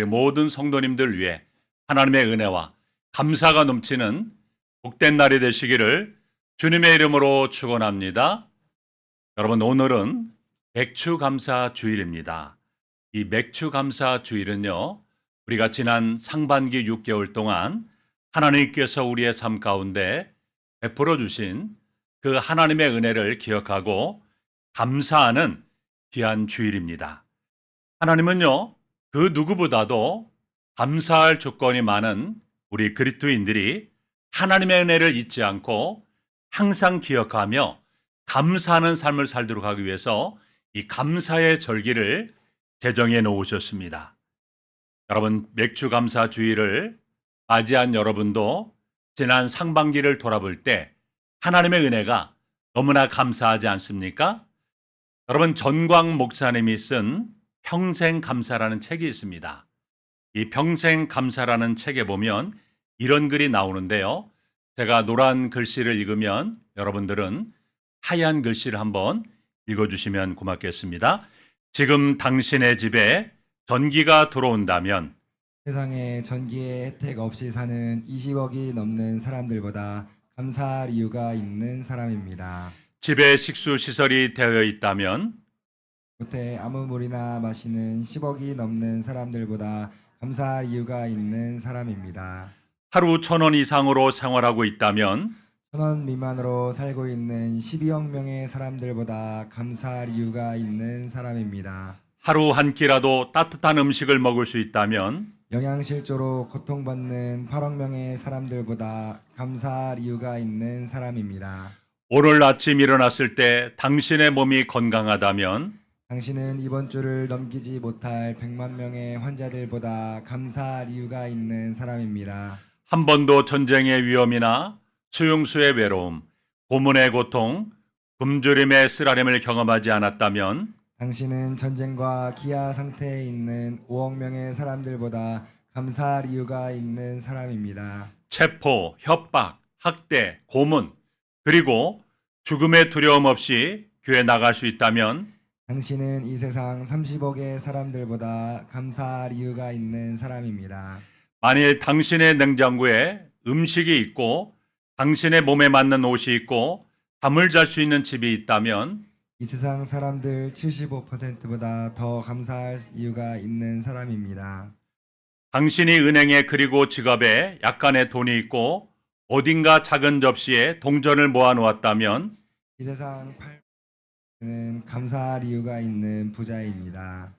우리 모든 성도님들 위해 하나님의 은혜와 감사가 넘치는 복된 날이 되시기를 주님의 이름으로 축원합니다. 여러분 오늘은 맥주 감사 주일입니다. 이 맥주 감사 주일은요. 우리가 지난 상반기 6개월 동안 하나님께서 우리의 삶 가운데 베풀어 주신 그 하나님의 은혜를 기억하고 감사하는 귀한 주일입니다. 하나님은요, 그 누구보다도 감사할 조건이 많은 우리 그리스도인들이 하나님의 은혜를 잊지 않고 항상 기억하며 감사하는 삶을 살도록 하기 위해서 이 감사의 절기를 제정해 놓으셨습니다. 여러분, 맥주 감사 주일을 맞이한 여러분도 지난 상반기를 돌아볼 때 하나님의 은혜가 너무나 감사하지 않습니까? 여러분, 전광 목사님이 쓴 평생 감사라는 책이 있습니다. 이 평생 감사라는 책에 보면 이런 글이 나오는데요. 제가 노란 글씨를 읽으면 여러분들은 하얀 글씨를 한번 읽어주시면 고맙겠습니다. 지금 당신의 집에 전기가 들어온다면 세상에 전기의 혜택 없이 사는 20억이 넘는 사람들보다 감사할 이유가 있는 사람입니다. 집에 식수 시설이 되어 있다면 곁에 아무 물이나 마시는 10억이 넘는 사람들보다 감사할 이유가 있는 사람입니다. 하루 천 원 이상으로 생활하고 있다면 천원 미만으로 살고 있는 12억 명의 사람들보다 감사할 이유가 있는 사람입니다. 하루 한 끼라도 따뜻한 음식을 먹을 수 있다면 영양실조로 고통받는 8억 명의 사람들보다 감사할 이유가 있는 사람입니다. 오늘 아침 일어났을 때 당신의 몸이 건강하다면 당신은 이번 주를 넘기지 못할 100만 명의 환자들보다 감사할 이유가 있는 사람입니다. 한 번도 전쟁의 위험이나 수용수의 외로움, 고문의 고통, 굶주림의 쓰라림을 경험하지 않았다면 당신은 전쟁과 기아 상태에 있는 5억 명의 사람들보다 감사할 이유가 있는 사람입니다. 체포, 협박, 학대, 고문, 그리고 죽음의 두려움 없이 교회 나갈 수 있다면 당신은 이 세상 30억의 사람들보다 감사할 이유가 있는 사람입니다. 만일 당신의 냉장고에 음식이 있고 당신의 몸에 맞는 옷이 있고 잠을 잘 수 있는 집이 있다면 이 세상 사람들 75%보다 더 감사할 이유가 있는 사람입니다. 당신이 은행에 그리고 지갑에 약간의 돈이 있고 어딘가 작은 접시에 동전을 모아 놓았다면 이 세상 8 는 감사할 이유가 있는 부자입니다.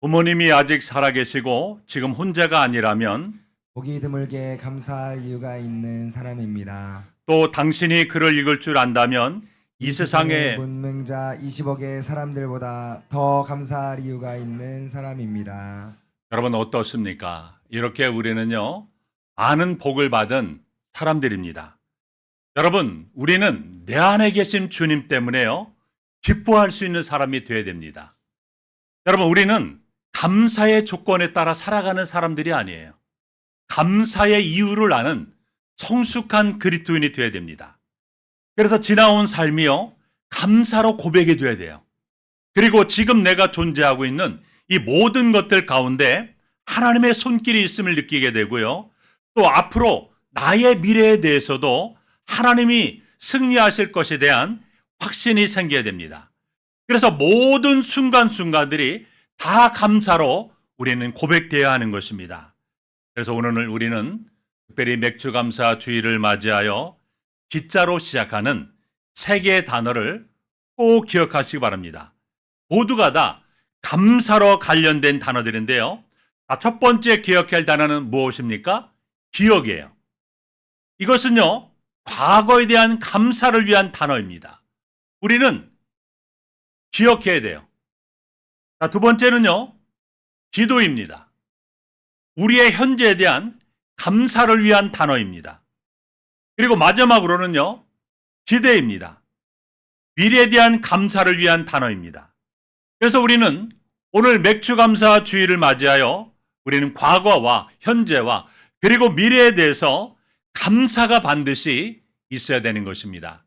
부모님이 아직 살아계시고 지금 혼자가 아니라면 보기 드물게 감사할 이유가 있는 사람입니다. 또 당신이 글을 읽을 줄 안다면 이 세상에 문맹자 20억의 사람들보다 더 감사할 이유가 있는 사람입니다. 여러분 어떻습니까? 이렇게 우리는요 많은 복을 받은 사람들입니다. 여러분 우리는 내 안에 계신 주님 때문에요 기뻐할 수 있는 사람이 되어야 됩니다. 여러분 우리는 감사의 조건에 따라 살아가는 사람들이 아니에요. 감사의 이유를 아는 성숙한 그리스도인이 되어야 됩니다. 그래서 지나온 삶이요 감사로 고백해 줘야 돼요. 그리고 지금 내가 존재하고 있는 이 모든 것들 가운데 하나님의 손길이 있음을 느끼게 되고요. 또 앞으로 나의 미래에 대해서도 하나님이 승리하실 것에 대한 확신이 생겨야 됩니다. 그래서 모든 순간순간들이 다 감사로 우리는 고백되어야 하는 것입니다. 그래서 오늘 우리는 특별히 맥주 감사 주의를 맞이하여 기자로 시작하는 세 개의 단어를 꼭 기억하시기 바랍니다. 모두가 다 감사로 관련된 단어들인데요. 자, 첫 번째 기억해야 할 단어는 무엇입니까? 기억이에요. 이것은요, 과거에 대한 감사를 위한 단어입니다. 우리는 기억해야 돼요. 자, 두 번째는요, 기도입니다. 우리의 현재에 대한 감사를 위한 단어입니다. 그리고 마지막으로는요, 기대입니다. 미래에 대한 감사를 위한 단어입니다. 그래서 우리는 오늘 맥주 감사 주의를 맞이하여 우리는 과거와 현재와 그리고 미래에 대해서 감사가 반드시 있어야 되는 것입니다.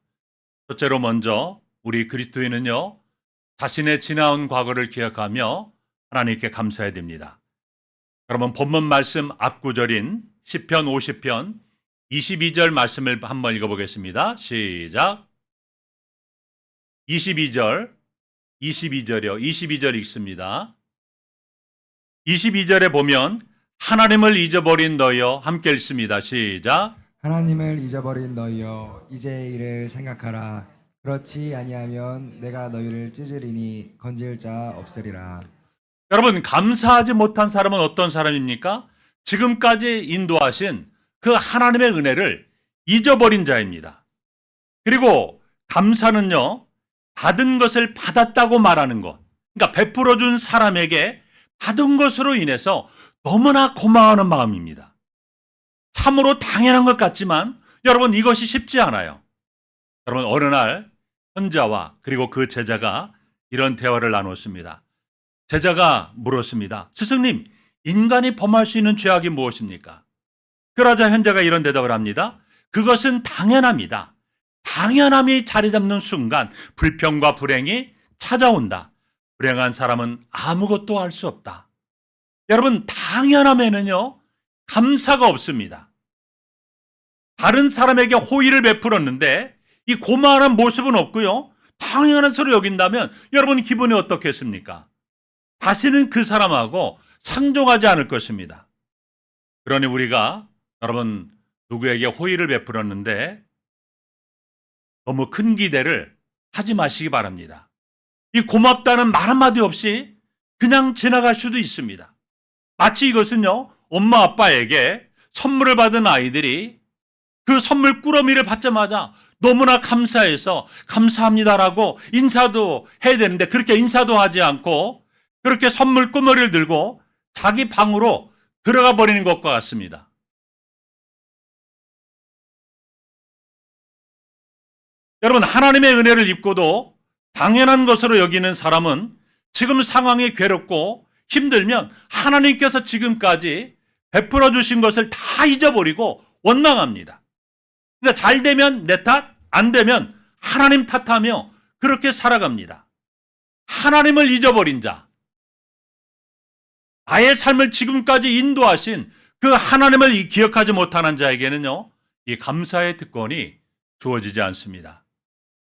첫째로 먼저 우리 그리스도인은요, 자신의 지나온 과거를 기억하며 하나님께 감사해야 됩니다. 그러면 본문 말씀 앞구절인 10편 50편 22절 말씀을 한번 읽어보겠습니다. 시작. 22절, 22절이요. 22절 읽습니다. 22절에 보면 하나님을 잊어버린 너여 함께 읽습니다. 시작. 하나님을 잊어버린 너희여 이제 이를 생각하라 그렇지 아니하면 내가 너희를 찢으리니 건질 자 없으리라 여러분 감사하지 못한 사람은 어떤 사람입니까? 지금까지 인도하신 그 하나님의 은혜를 잊어버린 자입니다. 그리고 감사는요 받은 것을 받았다고 말하는 것. 그러니까 베풀어 준 사람에게 받은 것으로 인해서 너무나 고마워하는 마음입니다. 참으로 당연한 것 같지만 여러분 이것이 쉽지 않아요. 여러분 어느 날 현자와 그리고 그 제자가 이런 대화를 나눴습니다. 제자가 물었습니다. 스승님, 인간이 범할 수 있는 죄악이 무엇입니까? 그러자 현자가 이런 대답을 합니다. 그것은 당연합니다. 당연함이 자리 잡는 순간 불평과 불행이 찾아온다. 불행한 사람은 아무것도 할 수 없다. 여러분, 당연함에는요, 감사가 없습니다. 다른 사람에게 호의를 베풀었는데 이 고마운 모습은 없고요. 당연한 소리 여긴다면 여러분 기분이 어떻겠습니까? 다시는 그 사람하고 상종하지 않을 것입니다. 그러니 우리가 여러분 누구에게 호의를 베풀었는데 너무 큰 기대를 하지 마시기 바랍니다. 이 고맙다는 말 한마디 없이 그냥 지나갈 수도 있습니다. 마치 이것은요, 엄마 아빠에게 선물을 받은 아이들이 그 선물 꾸러미를 받자마자 너무나 감사해서 감사합니다라고 인사도 해야 되는데 그렇게 인사도 하지 않고 그렇게 선물 꾸머리를 들고 자기 방으로 들어가 버리는 것과 같습니다. 여러분, 하나님의 은혜를 입고도 당연한 것으로 여기는 사람은 지금 상황이 괴롭고 힘들면 하나님께서 지금까지 베풀어 주신 것을 다 잊어버리고 원망합니다. 그러니까 잘 되면 내 탓, 안 되면 하나님 탓하며 그렇게 살아갑니다. 하나님을 잊어버린 자, 나의 삶을 지금까지 인도하신 그 하나님을 기억하지 못하는 자에게는요, 이 감사의 특권이 주어지지 않습니다.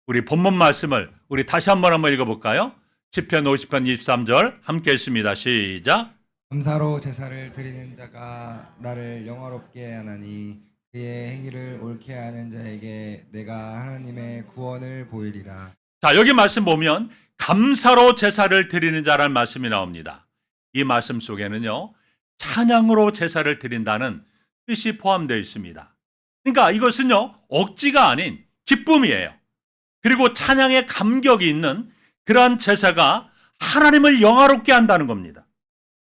우리 본문 말씀을 우리 다시 한번 한번 읽어볼까요? 10편 50편 23절 함께 읽습니다. 시작. 감사로 제사를 드리는 자가 나를 영화롭게 하나니 그의 행위를 옳게 하는 자에게 내가 하나님의 구원을 보이리라 자, 여기 말씀 보면 감사로 제사를 드리는 자라는 말씀이 나옵니다. 이 말씀 속에는요, 찬양으로 제사를 드린다는 뜻이 포함되어 있습니다. 그러니까 이것은요, 억지가 아닌 기쁨이에요. 그리고 찬양의 감격이 있는 그러한 제사가 하나님을 영화롭게 한다는 겁니다.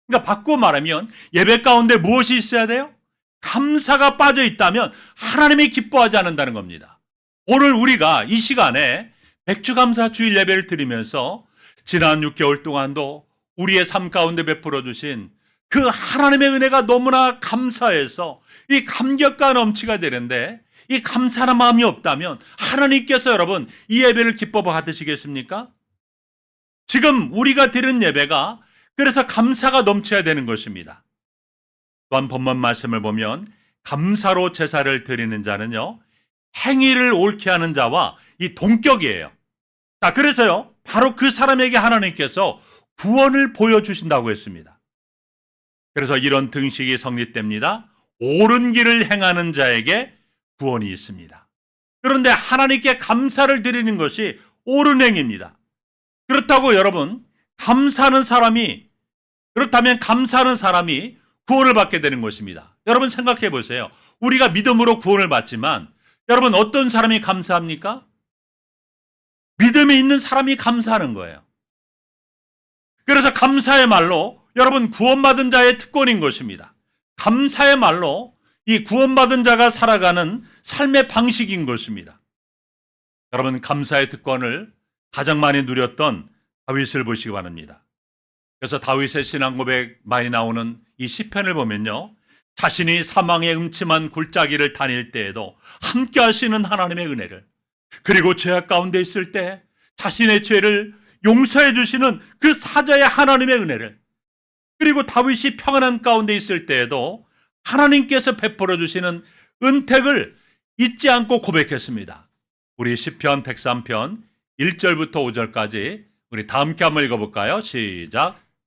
그러니까 바꾸어 말하면 예배 가운데 무엇이 있어야 돼요? 감사가 빠져 있다면 하나님이 기뻐하지 않는다는 겁니다. 오늘 우리가 이 시간에 백주감사 주일 예배를 드리면서 지난 6개월 동안도 우리의 삶 가운데 베풀어 주신 그 하나님의 은혜가 너무나 감사해서 이 감격과 넘치가 되는데 이 감사한 마음이 없다면 하나님께서 여러분 이 예배를 기뻐 받으시겠습니까? 지금 우리가 드린 예배가 그래서 감사가 넘쳐야 되는 것입니다. 또한 본문 말씀을 보면 감사로 제사를 드리는 자는요 행위를 옳게 하는 자와 이 동격이에요. 자, 그래서요 바로 그 사람에게 하나님께서 구원을 보여주신다고 했습니다. 그래서 이런 등식이 성립됩니다. 옳은 길을 행하는 자에게 구원이 있습니다. 그런데 하나님께 감사를 드리는 것이 옳은 행위입니다. 그렇다고 여러분, 감사하는 사람이, 그렇다면 감사하는 사람이 구원을 받게 되는 것입니다. 여러분 생각해 보세요. 우리가 믿음으로 구원을 받지만 여러분 어떤 사람이 감사합니까? 믿음이 있는 사람이 감사하는 거예요. 그래서 감사의 말로 여러분 구원받은 자의 특권인 것입니다. 감사의 말로 이 구원받은 자가 살아가는 삶의 방식인 것입니다. 여러분 감사의 특권을 가장 많이 누렸던 다윗을 보시기 바랍니다. 그래서 다윗의 신앙 고백 많이 나오는 이 시편을 보면요. 자신이 사망의 음침한 골짜기를 다닐 때에도 함께 하시는 하나님의 은혜를 그리고 죄악 가운데 있을 때 자신의 죄를 용서해 주시는 그 사자의 하나님의 은혜를 그리고 다윗이 평안한 가운데 있을 때에도 하나님께서 베풀어 주시는 은택을 잊지 않고 고백했습니다. 우리 시편 103편 1절부터 5절까지 우리 다 함께 한번 읽어볼까요? 시작.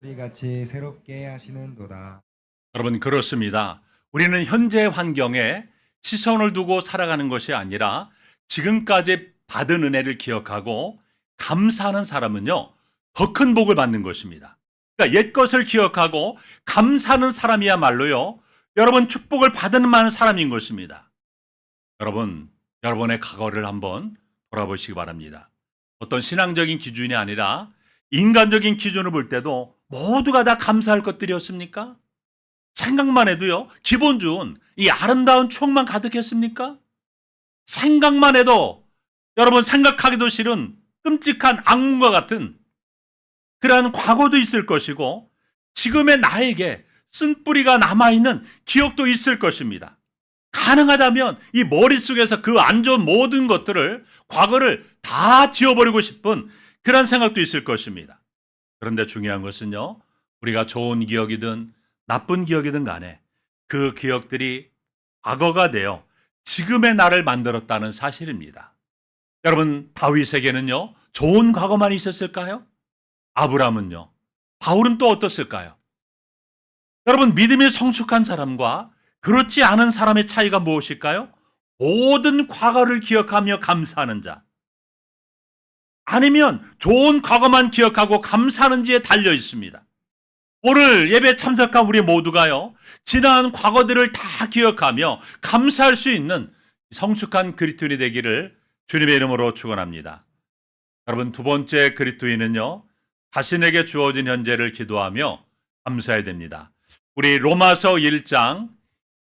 우리 같이 새롭게 하시는도다. 여러분 그렇습니다. 우리는 현재 환경에 시선을 두고 살아가는 것이 아니라 지금까지 받은 은혜를 기억하고 감사하는 사람은요 더 큰 복을 받는 것입니다. 그러니까 옛 것을 기억하고 감사하는 사람이야말로요 여러분 축복을 받은 많은 사람인 것입니다. 여러분 여러분의 과거를 한번 돌아보시기 바랍니다. 어떤 신앙적인 기준이 아니라 인간적인 기준을 볼 때도 모두가 다 감사할 것들이었습니까? 생각만 해도요, 기본 좋은 이 아름다운 추억만 가득했습니까? 생각만 해도 여러분 생각하기도 싫은 끔찍한 악몽과 같은 그러한 과거도 있을 것이고 지금의 나에게 쓴뿌리가 남아있는 기억도 있을 것입니다. 가능하다면 이 머릿속에서 그 안 좋은 모든 것들을 과거를 다 지워버리고 싶은 그런 생각도 있을 것입니다. 그런데 중요한 것은요, 우리가 좋은 기억이든 나쁜 기억이든 간에 그 기억들이 과거가 되어 지금의 나를 만들었다는 사실입니다. 여러분, 다윗에게는요, 좋은 과거만 있었을까요? 아브라함은요, 바울은 또 어떻을까요? 여러분, 믿음이 성숙한 사람과 그렇지 않은 사람의 차이가 무엇일까요? 모든 과거를 기억하며 감사하는 자. 아니면 좋은 과거만 기억하고 감사하는지에 달려 있습니다. 오늘 예배 참석한 우리 모두가요, 지난 과거들을 다 기억하며 감사할 수 있는 성숙한 그리스도인이 되기를 주님의 이름으로 축원합니다. 여러분 두 번째 그리스도인은요, 자신에게 주어진 현재를 기도하며 감사해야 됩니다. 우리 로마서 1장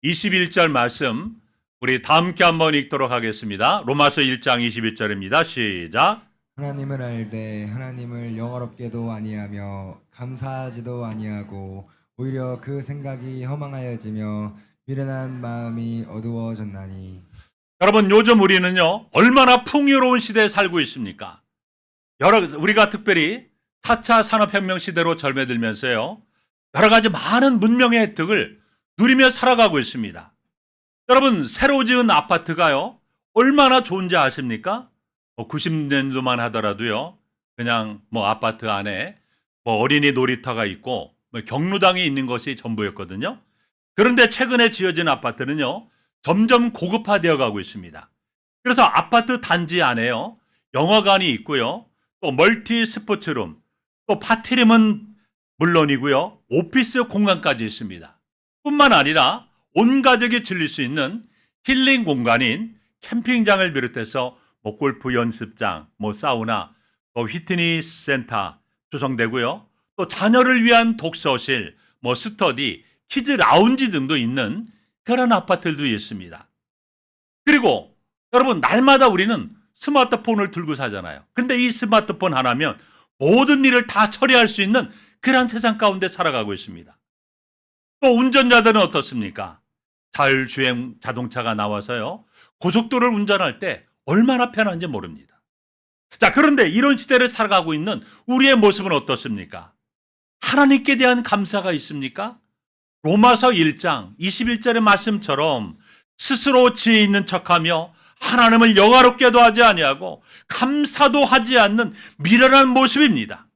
21절 말씀 우리 다 함께 한번 읽도록 하겠습니다. 로마서 1장 21절입니다. 시작. 하나님을 알되 하나님을 영어롭게도 아니하며 감사하지도 아니하고 오히려 그 생각이 허망하여지며 미련한 마음이 어두워졌나니 여러분 요즘 우리는요 얼마나 풍요로운 시대에 살고 있습니까? 여러 우리가 특별히 4차 산업혁명 시대로 절매들면서요 여러 가지 많은 문명의 혜택을 누리며 살아가고 있습니다. 여러분 새로 지은 아파트가요 얼마나 좋은지 아십니까? 뭐 90년도만 하더라도요 그냥 뭐 아파트 안에 뭐 어린이 놀이터가 있고 뭐 경로당이 있는 것이 전부였거든요. 그런데 최근에 지어진 아파트는요 점점 고급화되어 가고 있습니다. 그래서 아파트 단지 안에요. 영화관이 있고요. 또 멀티 스포츠룸, 또 파티룸은 물론이고요. 오피스 공간까지 있습니다. 뿐만 아니라 온 가족이 즐길 수 있는 힐링 공간인 캠핑장을 비롯해서 뭐 골프 연습장, 뭐 사우나, 또 휘트니스 센터 조성되고요. 또 자녀를 위한 독서실, 뭐 스터디, 키즈 라운지 등도 있는 그런 아파트들도 있습니다. 그리고 여러분 날마다 우리는 스마트폰을 들고 사잖아요. 근데 이 스마트폰 하나면 모든 일을 다 처리할 수 있는 그런 세상 가운데 살아가고 있습니다. 또 운전자들은 어떻습니까? 자율주행 자동차가 나와서요. 고속도로를 운전할 때 얼마나 편한지 모릅니다. 자, 그런데 이런 시대를 살아가고 있는 우리의 모습은 어떻습니까? 하나님께 대한 감사가 있습니까? 로마서 1장 21절의 말씀처럼 스스로 지혜 있는 척하며 하나님을 영화롭게도 하지 아니하고 감사도 하지 않는 미련한 모습입니다.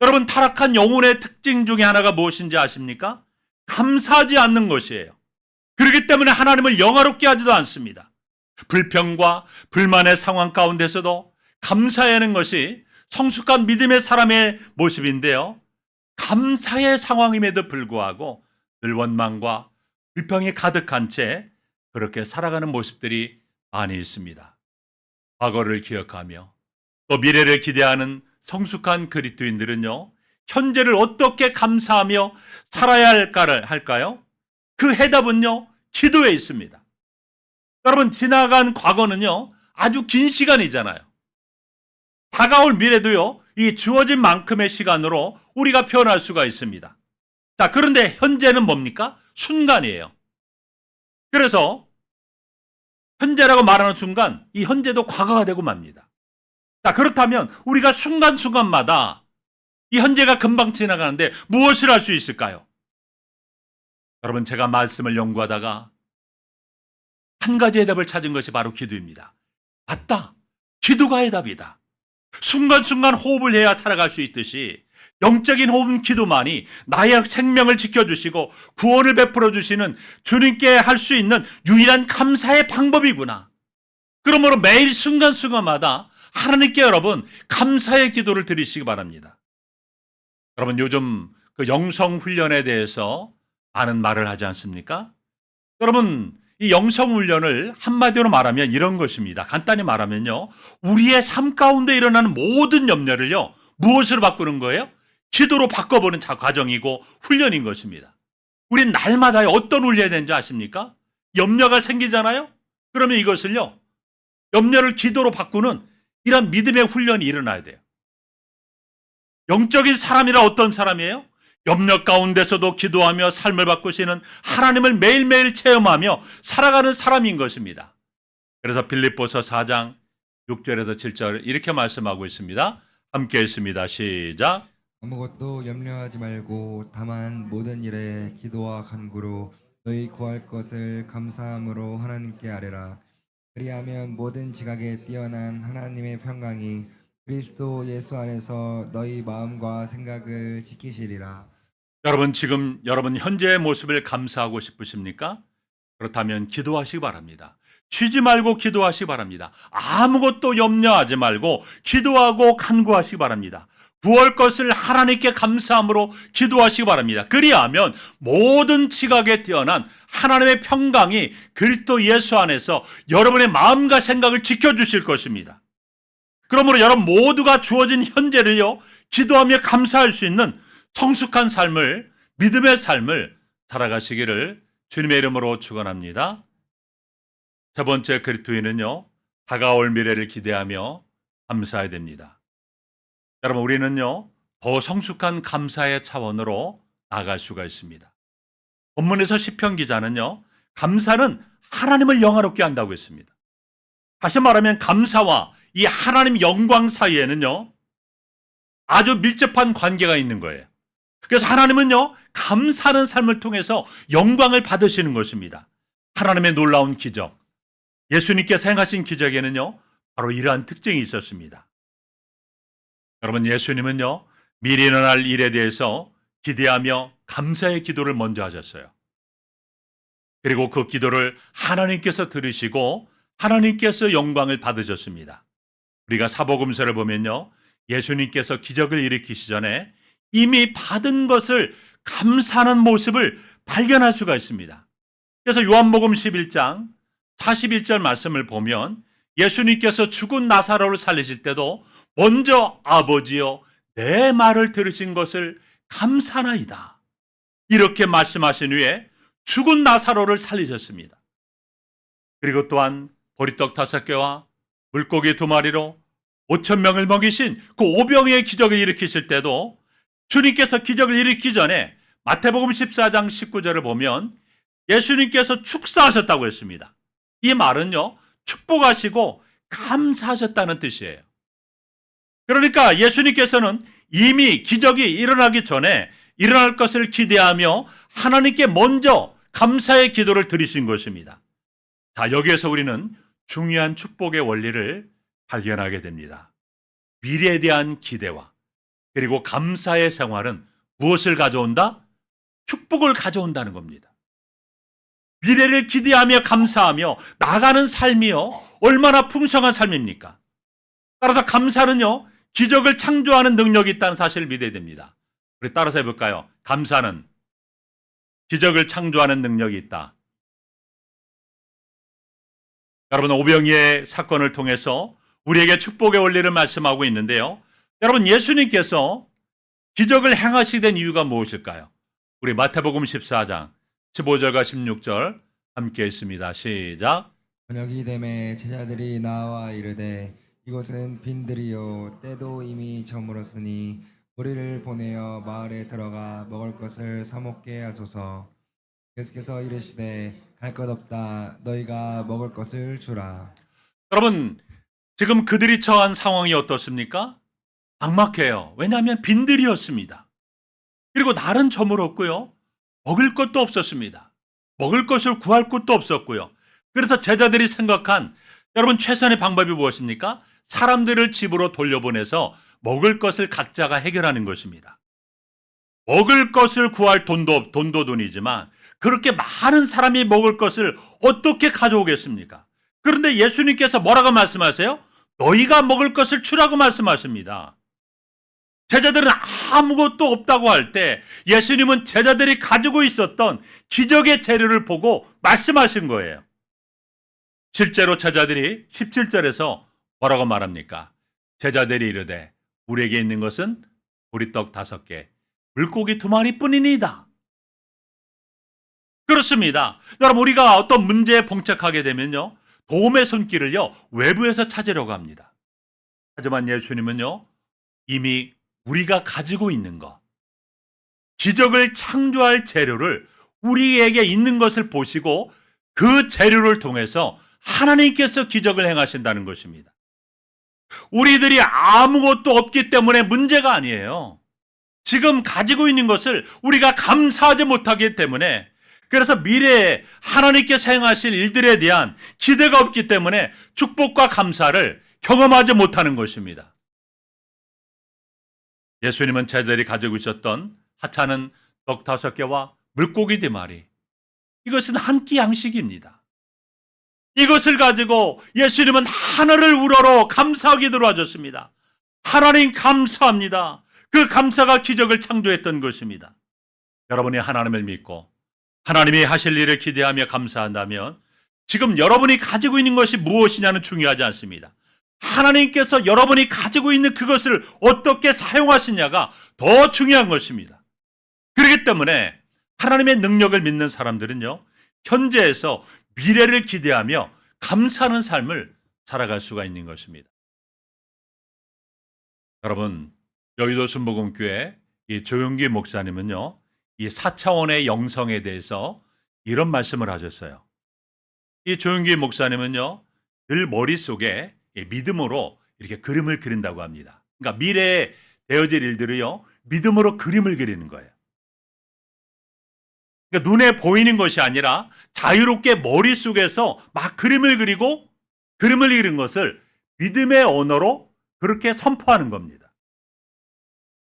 여러분 타락한 영혼의 특징 중에 하나가 무엇인지 아십니까? 감사하지 않는 것이에요. 그렇기 때문에 하나님을 영화롭게 하지도 않습니다. 불평과 불만의 상황 가운데서도 감사해야 하는 것이 성숙한 믿음의 사람의 모습인데요. 감사의 상황임에도 불구하고 늘 원망과 불평이 가득한 채 그렇게 살아가는 모습들이 많이 있습니다. 과거를 기억하며 또 미래를 기대하는 성숙한 그리스도인들은요. 현재를 어떻게 감사하며 살아야 할까를 할까요? 그 해답은요, 기도에 있습니다. 여러분, 지나간 과거는요, 아주 긴 시간이잖아요. 다가올 미래도요, 이 주어진 만큼의 시간으로 우리가 표현할 수가 있습니다. 자, 그런데 현재는 뭡니까? 순간이에요. 그래서 현재라고 말하는 순간 이 현재도 과거가 되고 맙니다. 자, 그렇다면 우리가 순간순간마다 이 현재가 금방 지나가는데 무엇을 할 수 있을까요? 여러분, 제가 말씀을 연구하다가 한 가지 해답을 찾은 것이 바로 기도입니다. 맞다. 기도가 해답이다. 순간순간 호흡을 해야 살아갈 수 있듯이 영적인 호흡 기도만이 나의 생명을 지켜주시고 구원을 베풀어 주시는 주님께 할 수 있는 유일한 감사의 방법이구나. 그러므로 매일 순간순간마다 하나님께 여러분 감사의 기도를 드리시기 바랍니다. 여러분 요즘 그 영성 훈련에 대해서 많은 말을 하지 않습니까? 여러분 이 영성 훈련을 한마디로 말하면 이런 것입니다. 간단히 말하면요. 우리의 삶 가운데 일어나는 모든 염려를요. 무엇으로 바꾸는 거예요? 기도로 바꿔보는 자 과정이고 훈련인 것입니다. 우린 날마다 어떤 훈련이 되는지 아십니까? 염려가 생기잖아요? 그러면 이것을요. 염려를 기도로 바꾸는 이런 믿음의 훈련이 일어나야 돼요. 영적인 사람이라 어떤 사람이에요? 염려 가운데서도 기도하며 삶을 바꾸시는 하나님을 매일매일 체험하며 살아가는 사람인 것입니다. 그래서 빌립보서 4장 6절에서 7절 이렇게 말씀하고 있습니다. 함께 읽습니다. 시작. 아무것도 염려하지 말고 다만 모든 일에 기도와 간구로 너희 구할 것을 감사함으로 하나님께 아뢰라. 그리하면 모든 지각에 뛰어난 하나님의 평강이 그리스도 예수 안에서 너희 마음과 생각을 지키시리라. 여러분 지금 여러분 현재의 모습을 감사하고 싶으십니까? 그렇다면 기도하시기 바랍니다. 쉬지 말고 기도하시기 바랍니다. 아무것도 염려하지 말고 기도하고 간구하시기 바랍니다. 구할 것을 하나님께 감사함으로 기도하시기 바랍니다. 그리하면 모든 지각에 뛰어난 하나님의 평강이 그리스도 예수 안에서 여러분의 마음과 생각을 지켜주실 것입니다. 그러므로 여러분 모두가 주어진 현재를요, 기도하며 감사할 수 있는 성숙한 삶을, 믿음의 삶을 살아가시기를 주님의 이름으로 축원합니다. 세 번째 그리스도인은요, 다가올 미래를 기대하며 감사해야 됩니다. 여러분, 우리는요, 더 성숙한 감사의 차원으로 나갈 수가 있습니다. 본문에서 시편 기자는요, 감사는 하나님을 영화롭게 한다고 했습니다. 다시 말하면 감사와 이 하나님 영광 사이에는요, 아주 밀접한 관계가 있는 거예요. 그래서 하나님은요, 감사하는 삶을 통해서 영광을 받으시는 것입니다. 하나님의 놀라운 기적. 예수님께서 행하신 기적에는요, 바로 이러한 특징이 있었습니다. 여러분, 예수님은요, 미리 일어날 일에 대해서 기대하며 감사의 기도를 먼저 하셨어요. 그리고 그 기도를 하나님께서 들으시고 하나님께서 영광을 받으셨습니다. 우리가 사복음서를 보면요. 예수님께서 기적을 일으키시 전에 이미 받은 것을 감사하는 모습을 발견할 수가 있습니다. 그래서 요한복음 11장 41절 말씀을 보면 예수님께서 죽은 나사로를 살리실 때도 먼저 아버지여 내 말을 들으신 것을 감사나이다. 이렇게 말씀하신 후에 죽은 나사로를 살리셨습니다. 그리고 또한 보리떡 다섯 개와 물고기 두 마리로 5천 명을 먹이신 그 오병의 기적을 일으키실 때도 주님께서 기적을 일으키기 전에 마태복음 14장 19절을 보면 예수님께서 축사하셨다고 했습니다. 이 말은요, 축복하시고 감사하셨다는 뜻이에요. 그러니까 예수님께서는 이미 기적이 일어나기 전에 일어날 것을 기대하며 하나님께 먼저 감사의 기도를 드리신 것입니다. 자, 여기에서 우리는 중요한 축복의 원리를 발견하게 됩니다. 미래에 대한 기대와 그리고 감사의 생활은 무엇을 가져온다? 축복을 가져온다는 겁니다. 미래를 기대하며 감사하며 나가는 삶이요. 얼마나 풍성한 삶입니까? 따라서 감사는요. 기적을 창조하는 능력이 있다는 사실을 믿어야 됩니다. 우리 따라서 해볼까요? 감사는 기적을 창조하는 능력이 있다. 여러분 오병이의 사건을 통해서 우리에게 축복의 원리를 말씀하고 있는데요. 여러분 예수님께서 기적을 행하시게 된 이유가 무엇일까요? 우리 마태복음 14장 15절과 16절 함께 있습니다. 시작. 저녁이 되매 제자들이 나와 이르되 이곳은 빈들이요 때도 이미 저물었으니 우리를 보내어 마을에 들어가 먹을 것을 사 먹게 하소서 예수께서 이르시되 갈 것 없다 너희가 먹을 것을 주라 여러분, 지금 그들이 처한 상황이 어떻습니까? 막막해요. 왜냐하면 빈들이었습니다. 그리고 날은 저물었고요. 먹을 것도 없었습니다. 먹을 것을 구할 곳도 없었고요. 그래서 제자들이 생각한 여러분 최선의 방법이 무엇입니까? 사람들을 집으로 돌려보내서 먹을 것을 각자가 해결하는 것입니다. 먹을 것을 구할 돈도 없- 돈도 돈이지만 그렇게 많은 사람이 먹을 것을 어떻게 가져오겠습니까? 그런데 예수님께서 뭐라고 말씀하세요? 너희가 먹을 것을 주라고 말씀하십니다. 제자들은 아무것도 없다고 할 때 예수님은 제자들이 가지고 있었던 기적의 재료를 보고 말씀하신 거예요. 실제로 제자들이 17절에서 뭐라고 말합니까? 제자들이 이르되 우리에게 있는 것은 보리떡 다섯 개, 물고기 두 마리 뿐이니다. 그렇습니다. 여러분 우리가 어떤 문제에 봉착하게 되면요. 도움의 손길을요. 외부에서 찾으려고 합니다. 하지만 예수님은요. 이미 우리가 가지고 있는 것, 기적을 창조할 재료를 우리에게 있는 것을 보시고 그 재료를 통해서 하나님께서 기적을 행하신다는 것입니다. 우리들이 아무것도 없기 때문에 문제가 아니에요. 지금 가지고 있는 것을 우리가 감사하지 못하기 때문에 그래서 미래에 하나님께서 행하실 일들에 대한 기대가 없기 때문에 축복과 감사를 경험하지 못하는 것입니다. 예수님은 제자들이 가지고 있었던 하찮은 떡 다섯 개와 물고기 네 마리. 이것은 한 끼 양식입니다. 이것을 가지고 예수님은 하늘을 우러러 감사하게 들어와줬습니다. 하나님 감사합니다. 그 감사가 기적을 창조했던 것입니다. 여러분이 하나님을 믿고 하나님이 하실 일을 기대하며 감사한다면 지금 여러분이 가지고 있는 것이 무엇이냐는 중요하지 않습니다. 하나님께서 여러분이 가지고 있는 그것을 어떻게 사용하시냐가 더 중요한 것입니다. 그렇기 때문에 하나님의 능력을 믿는 사람들은요, 현재에서 미래를 기대하며 감사하는 삶을 살아갈 수가 있는 것입니다. 여러분, 여의도 순복음교회 이 조용기 목사님은요, 이 4차원의 영성에 대해서 이런 말씀을 하셨어요. 이 조용기 목사님은요, 늘 머릿속에 이 믿음으로 이렇게 그림을 그린다고 합니다. 그러니까 미래에 되어질 일들을요, 믿음으로 그림을 그리는 거예요. 그러니까 눈에 보이는 것이 아니라 자유롭게 머릿속에서 막 그림을 그리고 그림을 그리는 것을 믿음의 언어로 그렇게 선포하는 겁니다.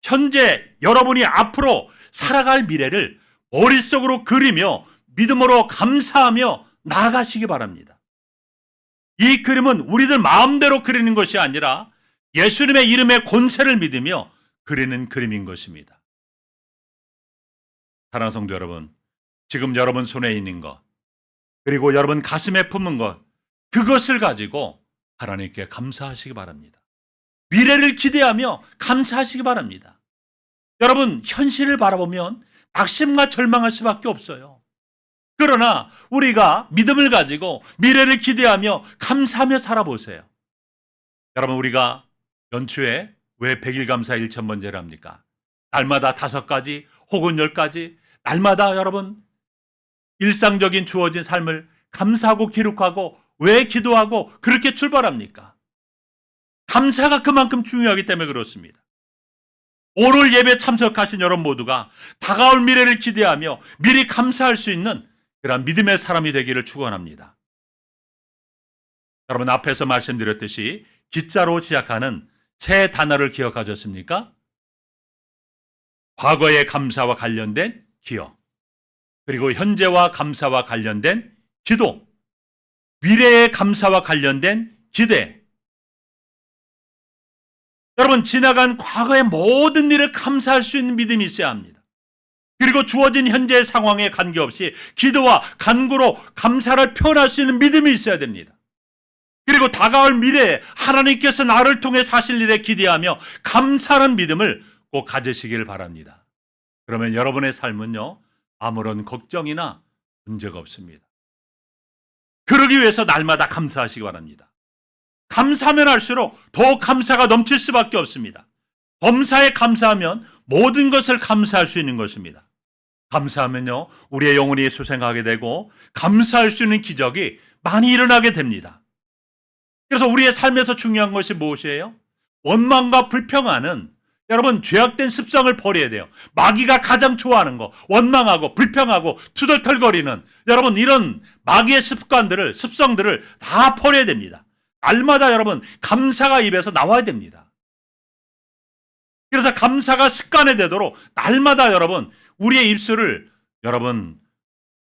현재 여러분이 앞으로 살아갈 미래를 머릿속으로 그리며 믿음으로 감사하며 나아가시기 바랍니다. 이 그림은 우리들 마음대로 그리는 것이 아니라 예수님의 이름의 권세를 믿으며 그리는 그림인 것입니다. 사랑하는 성도 여러분, 지금 여러분 손에 있는 것, 그리고 여러분 가슴에 품은 것, 그것을 가지고 하나님께 감사하시기 바랍니다. 미래를 기대하며 감사하시기 바랍니다. 여러분, 현실을 바라보면 낙심과 절망할 수밖에 없어요. 그러나 우리가 믿음을 가지고 미래를 기대하며 감사하며 살아보세요. 여러분, 우리가 연초에 왜 100일 감사 1천 번제를 합니까? 날마다 다섯 가지 혹은 열 가지, 날마다 여러분, 일상적인 주어진 삶을 감사하고 기록하고 왜 기도하고 그렇게 출발합니까? 감사가 그만큼 중요하기 때문에 그렇습니다. 오늘 예배 참석하신 여러분 모두가 다가올 미래를 기대하며 미리 감사할 수 있는 그런 믿음의 사람이 되기를 축원합니다. 여러분 앞에서 말씀드렸듯이 기자로 시작하는 새 단어를 기억하셨습니까? 과거의 감사와 관련된 기억, 그리고 현재와 감사와 관련된 기도, 미래의 감사와 관련된 기대. 여러분, 지나간 과거의 모든 일을 감사할 수 있는 믿음이 있어야 합니다. 그리고 주어진 현재의 상황에 관계없이 기도와 간구로 감사를 표현할 수 있는 믿음이 있어야 됩니다. 그리고 다가올 미래에 하나님께서 나를 통해 사실 일에 기대하며 감사하는 믿음을 꼭 가지시길 바랍니다. 그러면 여러분의 삶은요, 아무런 걱정이나 문제가 없습니다. 그러기 위해서 날마다 감사하시기 바랍니다. 감사하면 할수록 더 감사가 넘칠 수밖에 없습니다. 범사에 감사하면 모든 것을 감사할 수 있는 것입니다. 감사하면요, 우리의 영혼이 수생하게 되고 감사할 수 있는 기적이 많이 일어나게 됩니다. 그래서 우리의 삶에서 중요한 것이 무엇이에요? 원망과 불평하는 여러분 죄악된 습성을 버려야 돼요. 마귀가 가장 좋아하는 거 원망하고 불평하고 투덜털거리는 여러분 이런 마귀의 습관들을 습성들을 다 버려야 됩니다. 날마다 여러분 감사가 입에서 나와야 됩니다. 그래서 감사가 습관이 되도록 날마다 여러분 우리의 입술을 여러분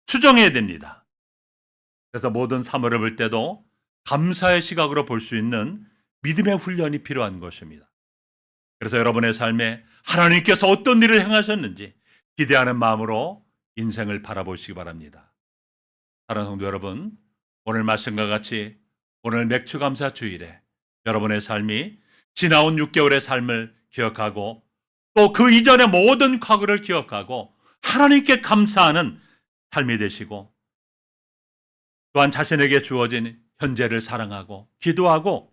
수정해야 됩니다. 그래서 모든 사물을 볼 때도 감사의 시각으로 볼 수 있는 믿음의 훈련이 필요한 것입니다. 그래서 여러분의 삶에 하나님께서 어떤 일을 행하셨는지 기대하는 마음으로 인생을 바라보시기 바랍니다. 사랑하는 성도 여러분, 오늘 말씀과 같이 오늘 맥주 감사 주일에 여러분의 삶이 지나온 6개월의 삶을 기억하고 또 그 이전의 모든 과거를 기억하고 하나님께 감사하는 삶이 되시고 또한 자신에게 주어진 현재를 사랑하고 기도하고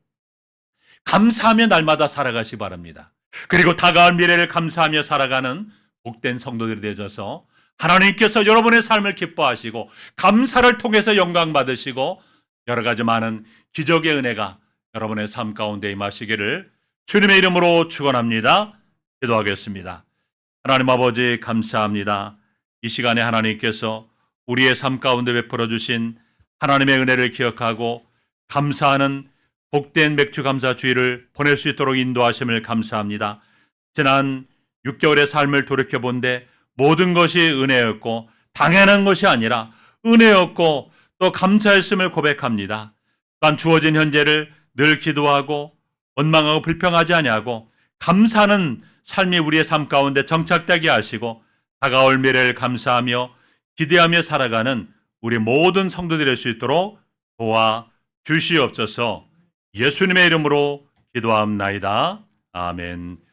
감사하며 날마다 살아가시 바랍니다. 그리고 다가올 미래를 감사하며 살아가는 복된 성도들이 되셔서 하나님께서 여러분의 삶을 기뻐하시고 감사를 통해서 영광 받으시고 여러 가지 많은 기적의 은혜가 여러분의 삶 가운데 임하시기를 주님의 이름으로 축원합니다. 기도하겠습니다. 하나님 아버지 감사합니다. 이 시간에 하나님께서 우리의 삶 가운데 베풀어 주신 하나님의 은혜를 기억하고 감사하는 복된 맥주 감사 주의를 보낼 수 있도록 인도하심을 감사합니다. 지난 6개월의 삶을 돌이켜 본데 모든 것이 은혜였고 당연한 것이 아니라 은혜였고 또 감사했음을 고백합니다. 또한 주어진 현재를 늘 기도하고 원망하고 불평하지 아니하고 감사하는 삶이 우리의 삶 가운데 정착되게 하시고 다가올 미래를 감사하며 기대하며 살아가는 우리 모든 성도들이 될수 있도록 도와 주시옵소서. 예수님의 이름으로 기도함나이다. 아멘.